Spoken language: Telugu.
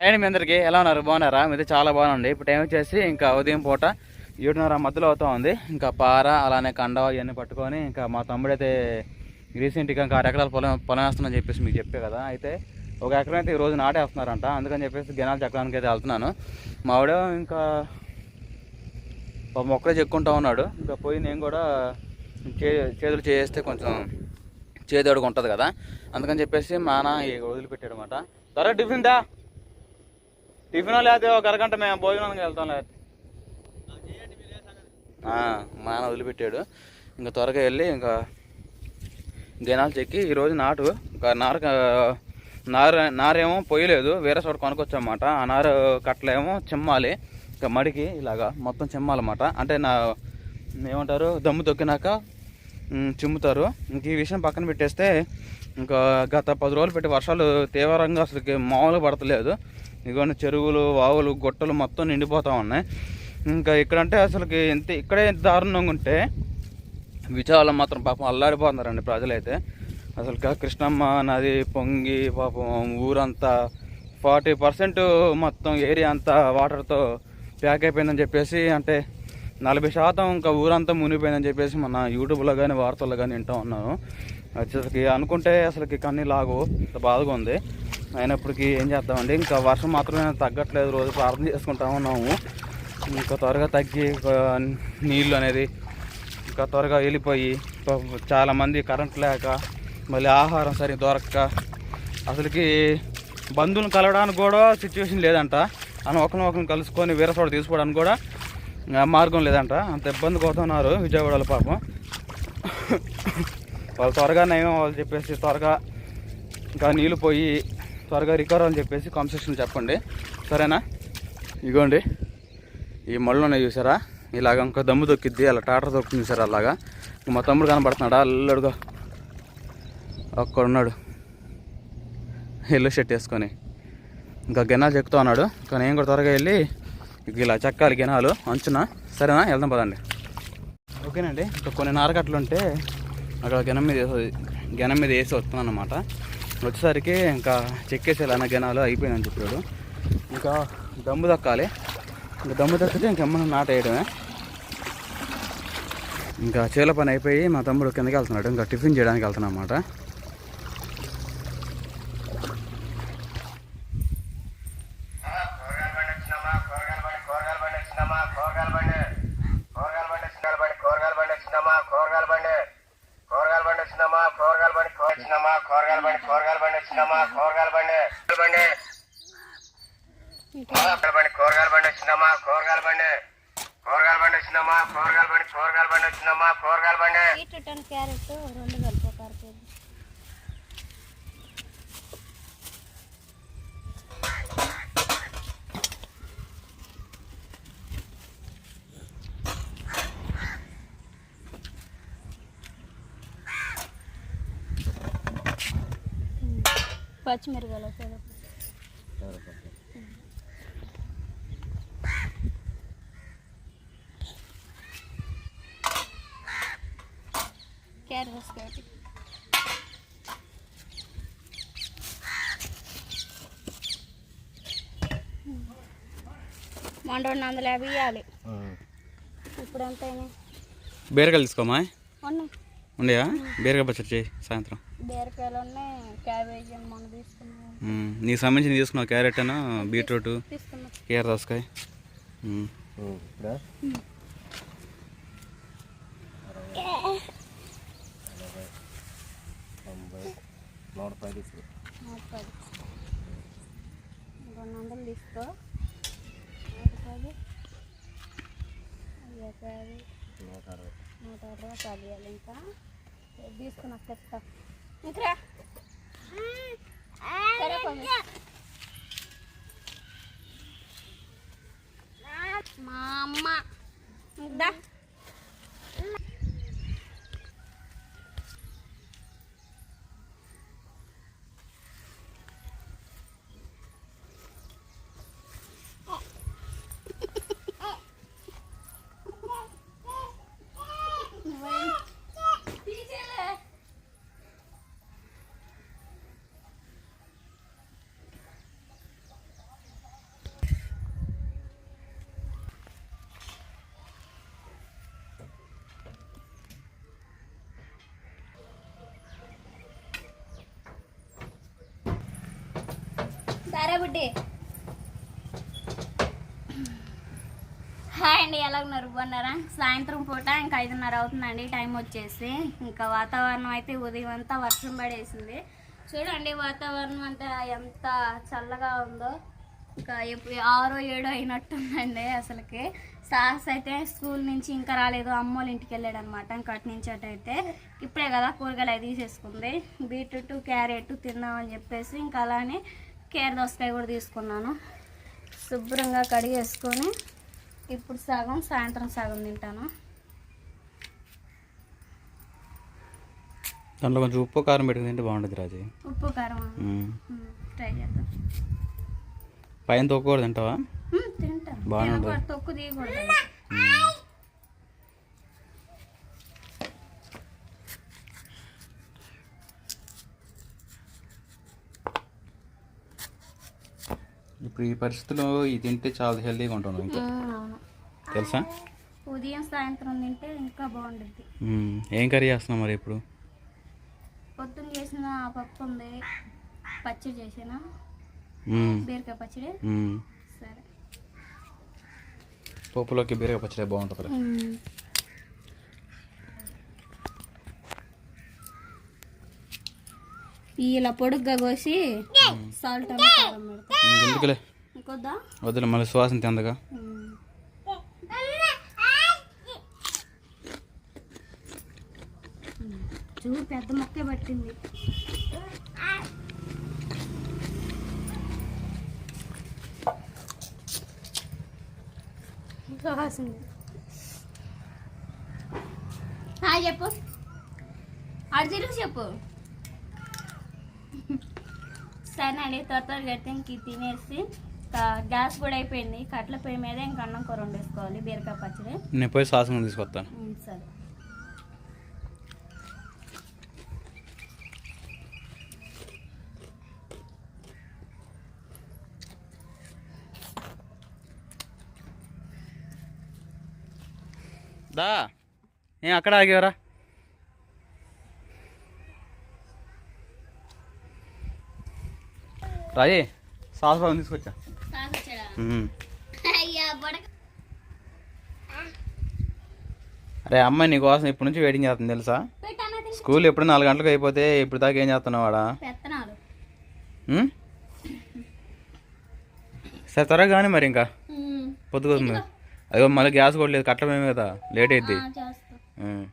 అండ్ మీ అందరికీ. ఎలా ఉన్నారు? బాగున్నారా? మీది చాలా బాగుంది ఇప్పుడు టైం వచ్చేసి ఇంకా ఉదయం పూట ఏడున్నర మధ్యలో అవుతా ఉంది. ఇంకా పార అలానే కండవ ఇవన్నీ పట్టుకొని ఇంకా మా తమ్ముడైతే రీసెంట్గా ఇంకా ఆరు ఎకరాల పొలం పొలం వేస్తున్నాను చెప్పేసి మీకు చెప్పే కదా. అయితే ఒక ఎకరం అయితే ఈ రోజు నాటేస్తున్నారంట. అందుకని చెప్పేసి గెనాలు చెక్కడానికి అయితే వెళ్తున్నాను. మా ఆవిడ ఇంకా మొక్కలే చెక్కుంటా ఉన్నాడు. ఇంకా పోయి నేను కూడా చే చేతులు చేస్తే కొంచెం చేదోడుగా ఉంటుంది కదా. అందుకని చెప్పేసి మా నాన్న వదిలిపెట్టాడు అనమాట త్వరగా టిఫిన్ దా. టిఫిన్ లేకపోతే ఒక అరగంట మేము భోజనానికి వెళ్తాం లేకపోతే. మా నాన్న వదిలిపెట్టాడు. ఇంకా త్వరగా వెళ్ళి ఇంకా గినాలు చెక్కి ఈరోజు నాటు. ఇంకా నార నార నారేమో పొయ్యలేదు. వేరే చోట కొనుక్కొచ్చామాట ఆ నార కట్టలేమో చిమ్మాలి. ఇంకా మడికి ఇలాగా మొత్తం చిమ్మాలన్నమాట. అంటే నా ఏమంటారు దమ్ము తొక్కినాక చిమ్ముతారు. ఇంక ఈ విషయం పక్కన పెట్టేస్తే ఇంకా గత పది రోజులు పెట్టి వర్షాలు తీవ్రంగా అసలుకి మామూలుగా పడతలేదు. ఇదిగోండి చెరువులు వాగులు గుట్టలు మొత్తం నిండిపోతూ ఉన్నాయి. ఇంకా ఇక్కడంటే అసలుకి ఎంత ఇక్కడే ఎంత దారుణంగా ఉంటే విచారాలు మాత్రం పాపం అల్లాడిపోతున్నారండి ప్రజలైతే. అసలు కృష్ణమ్మ నది పొంగి పాపం ఊరంతా ఫార్టీ పర్సెంట్ మొత్తం ఏరియా అంతా వాటర్తో ప్యాక్ అయిపోయిందని చెప్పేసి అంటే నలభై శాతం ఇంకా ఊరంతా మునిగిపోయిందని చెప్పేసి మన యూట్యూబ్లో కానీ వార్తల్లో కానీ వింటూ ఉన్నాను. వచ్చేసరికి అనుకుంటే అసలుకి కన్నీ లాగు ఇంత బాధగా ఉంది. అయినప్పటికీ ఏం చేద్దామండి? ఇంకా వర్షం మాత్రమే తగ్గట్లేదు. రోజు ప్రార్థన చేసుకుంటా ఉన్నాము. ఇంకా త్వరగా తగ్గి నీళ్ళు అనేది ఇంకా త్వరగా వెళ్ళిపోయి చాలామంది కరెంట్ లేక మళ్ళీ ఆహారం సరి దొరక్క అసలుకి బంధువులను కలవడానికి కూడా సిచ్యువేషన్ లేదంట. అని ఒకరిని ఒకరిని కలుసుకొని వీరసోడ తీసుకోవడానికి కూడా మార్గం లేదంట. అంత ఇబ్బంది పోతున్నారు విజయవాడలో పాపం. వాళ్ళు త్వరగా నయం వాళ్ళు చెప్పేసి త్వరగా ఇంకా నీళ్ళు పోయి త్వరగా రికవర్ అని చెప్పేసి కన్సెషన్ చెప్పండి. సరేనా? ఇగోండి. ఈ మళ్ళు ఉన్నాయి చూసారా? ఇలాగ ఇంకా దమ్ము దొక్కిద్ది అలా టాటర్ దొక్కింది సార్ అలాగా. మా తమ్ముడు కనబడుతున్నాడా అల్లుడుగా. అక్కడ ఉన్నాడు. ఎల్లో షర్ట్ వేసుకొని ఇంకా గెనాలు చెక్కుతా ఉన్నాడు. కానీ నేను కూడా త్వరగా వెళ్ళి ఇలా చెక్కాలి గెనాలు అంచున. సరేనా? వెళ్దాం పదండి. ఓకేనండి. ఇంకా కొన్ని నారకట్లు ఉంటే అక్కడ గెనం మీద వేసి గెనం మీద వేసి వస్తున్నాను అనమాట వచ్చేసరికి ఇంకా చెక్కేసేలా ఇలా గెనాలు అయిపోయిందని చెప్పాడు ఇంకా దమ్ము దక్కాలి. ఇంకా దమ్ము దక్కితే ఇంకెమ్మని నాటేయడమే. ఇంకా చేల పని అయిపోయి మా తమ్ముడు కిందకి వెళ్తున్నాడు. ఇంకా టిఫిన్ చేయడానికి వెళ్తున్నా అనమాట కూరగాయల బండి వచ్చిందమ్మా కూరగాయల బండి కూరగాయల బండి వచ్చిందమ్మా కూరగాయల బండి కూరగాయల బండి వచ్చిందాల బండి కూరగాయల బండి వచ్చిందమ్మా కూరగాయల బండి కూరగాయల బండి వచ్చిందమ్మా కూరగాయల బండి కూ- వచ్చిందమ్మా కూరగాయల బండి కూరగాయల బండి వచ్చిందమ్మా కూరగాయల బండి. బండి. కూరగాయల బండి కూరగాయల బండి వచ్చిందమ్మా కూరగాయల బండి. కూరగాయల బండి వచ్చిందమ్మా కూరగాయల బండి కూరగాయల బండి వచ్చిందమ్మా కూరగాయల బండి బీట్రూట్ అండ్ క్యారెట్ రెండు కలిపి ఒక అర కేజీ పచ్చిమిరకాయలు ఒకసారి క్యారెట్ ఒకటి మొన్న రెండు వందల యాభై ఇవ్వాలి ఇప్పుడు ఎంత బీరకాయలు తీసుకోమా? ఉన్నాయి. ఉండయా బీరకాయ పచ్చడి చేయి సాయంత్రం. బీరకాయలు ఉన్నాయి క్యాబేజీ మొన్న. నీకు సంబంధించి తీసుకున్నావు క్యారెట్ అను బీట్రూట్ తీసుకున్నాం. కీర దోసకాయ. నూట అరవై పది ఇంకా తీసుకున్నా చెప్తా ఇంకా. మా అమ్మ. సరే బుడ్డి. హాయ్ అండి ఎలా ఉన్నారు? బాగున్నారా? సాయంత్రం పూట ఇంకా ఐదున్నర అవుతుందండి టైం వచ్చేసి. ఇంకా వాతావరణం అయితే ఉదయం అంతా వర్షం పడేసింది. చూడండి వాతావరణం అంతా ఎంత చల్లగా ఉందో. ఇంకా ఎప్పుడు ఆరో ఏడో అయినట్టుందండి అసలుకి. సార్స్ అయితే స్కూల్ నుంచి ఇంకా రాలేదు అమ్మోళ్ళ ఇంటికి వెళ్ళాడు అనమాట ఇంకా అటు నుంచి అటైతే ఇప్పుడే కదా కూరగాయలు అవి తీసేసుకుంది. బీట్రూట్ క్యారెట్ తిందామని చెప్పేసి ఇంకా అలానే కేర దోసకాయ కూడా తీసుకున్నాను. శుభ్రంగా కడిగేసుకొని ఇప్పుడు సగం సాయంత్రం సగం తింటాను. దాంట్లో కొంచెం ఉప్పు కారం పెట్టుకుని తింటే బాగుంటుంది రాజు. ఉప్పు కారం. ట్రై చేద్దాం. పైన తింటావా? తింటాను. బాగానే ఉంటుంది. తినకూడదు, తొక్కు తీయకూడదు. ఇప్పుడు ఈ పరిస్థితిలో ఇది తింటే చాలా హెల్తీగా ఉంటాను ఇంకా? తెలుసా? ఉదయం సాయంత్రం తింటే ఇంకా బాగుంటుంది. ఏం కర్రీ చేస్తున్నావు మరి ఇప్పుడు? పొద్దున్న చేసిన పప్పు ఉంది. పచ్చడి చేసిన. బీరకాయ పచ్చడి. సరే. పప్పులోకి బీరకాయ పచ్చడి బాగుంటుంది ఇలా పొడుగ్గా కోసి సాల్ట్ ఎందుకులే? వద్దులే మళ్ళీ సువాసన తిందగా. చూడు పెద్ద మొక్కే పట్టింది. చెప్పు. అటు తిరుగు చెప్పు. సరేనండి త్వర త్వరగా అయితే ఇంక తినేసి గ్యాస్ కూడా అయిపోయింది. కట్ల పొయ్యి మీద ఇంకా అన్నం కూర వండేసుకోవాలి బీరకాయ పచ్చడి. నేను పోయి సాసం తీసుకొస్తాను. సరే. దా ఏం అక్కడ ఆగేవరా? రాజే సాస్ బాగా తీసుకొచ్చా? అరే అమ్మాయి నీకోసం ఇప్పటి నుంచి వెయిటింగ్ చేస్తుంది తెలుసా? స్కూల్ ఎప్పుడు నాలుగు గంటలకు అయిపోతే ఇప్పుడు దాకా ఏం చేస్తున్నావు వాడా? సరే త్వరగా కానీ మరి ఇంకా. పొద్దుకొస్తుంది అదిగో మళ్ళీ గ్యాస్ కూడా లేదు కట్టమే కదా లేట్ ఉమ్.